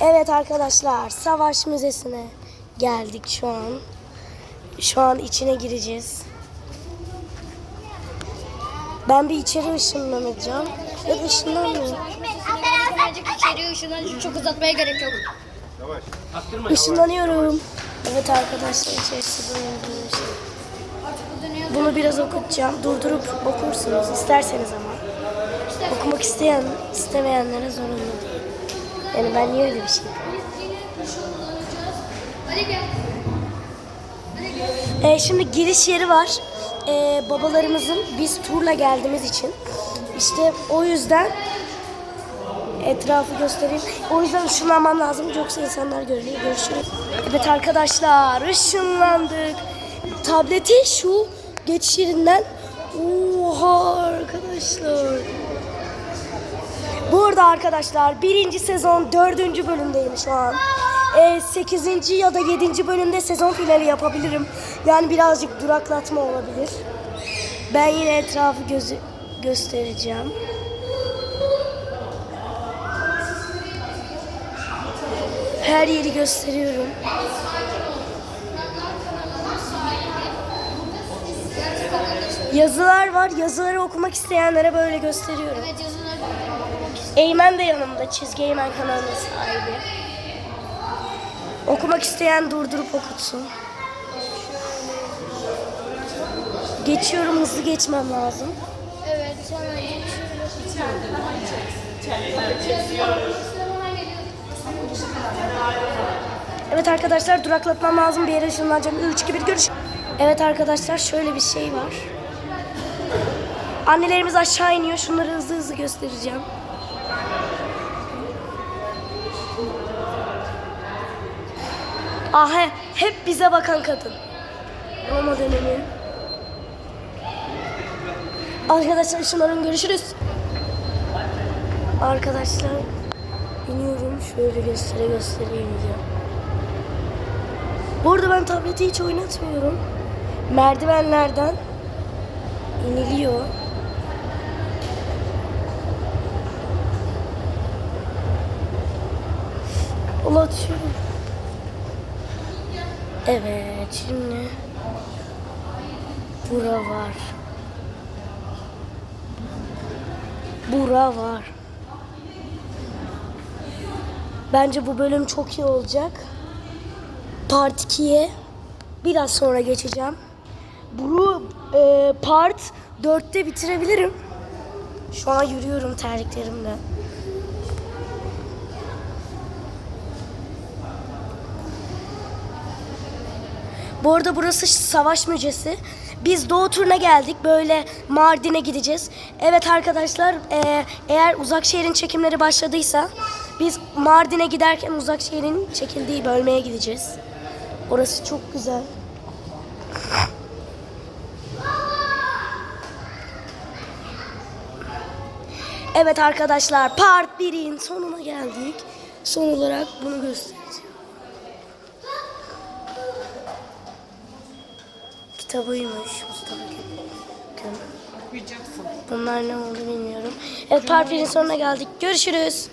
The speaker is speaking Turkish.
Evet arkadaşlar, Savaş Müzesi'ne geldik şu an. Şu an içine gireceğiz. Ben bir içeri ışınlanacağım. Ya da ışınlanmıyorum. Birazcık içeriye ışınlanıcı çok uzatmaya gerek yok. Işınlanıyorum. Evet arkadaşlar içerisi böyle bir şey. Bunu biraz okutacağım. Durdurup okursunuz isterseniz ama. Okumak isteyen, istemeyenlere zorunlu değil. Yani ben niye öyle bir şey. Ee, şimdi giriş yeri var. Ee, babalarımızın biz turla geldiğimiz için. İşte o yüzden etrafı göstereyim. O yüzden ışınlanmam lazım. Yoksa insanlar görüyor. Görüşürüz. Evet arkadaşlar ışınlandık. Tableti şu geçiş yerinden. Oha arkadaşlar. Arada arkadaşlar birinci sezon dördüncü bölümdeyim şu an. Ee, 8. ya da 7. bölümde sezon finali yapabilirim. Yani birazcık duraklatma olabilir. Ben yine etrafı gözü göstereceğim. Her yeri gösteriyorum. Yazılar var. Yazıları okumak isteyenlere böyle gösteriyorum. Evet yazıları Eymen de yanımda. Çizgi Eymen kanalının sahibi. Okumak isteyen durdurup okutsun. Geçiyorum hızlı geçmem lazım. Evet hemen Evet arkadaşlar duraklatmam lazım. Bir yere ışınlanacağım. 3, 2, 1 görüş. Evet arkadaşlar şöyle bir şey var. Annelerimiz aşağı iniyor. Şunları hızlı hızlı göstereceğim. Ah he, hep bize bakan kadın. Roma dönemi. Arkadaşlar şunların görüşürüz. Arkadaşlar iniyorum. Şöyle göstere göstereyim diye. Bu arada ben tableti hiç oynatmıyorum. Merdivenlerden iniliyor. Ulaşıyorum. Evet şimdi bura var. Bura var. Bence bu bölüm çok iyi olacak. Part 2'ye biraz sonra geçeceğim. Bunu e, Part 4'te bitirebilirim. Şu an yürüyorum terliklerimle. Bu arada burası savaş müzesi. Biz Doğu turuna geldik. Böyle Mardin'e gideceğiz. Evet arkadaşlar e, eğer uzak şehrin çekimleri başladıysa biz Mardin'e giderken uzak şehrin çekildiği bölmeye gideceğiz. Orası çok güzel. Evet arkadaşlar part 1'in sonuna geldik. Son olarak bunu göstereceğim. Kitabıymış Mustafa Kemal. Bunlar ne oldu bilmiyorum. Evet part 1'in sonuna geldik. Görüşürüz.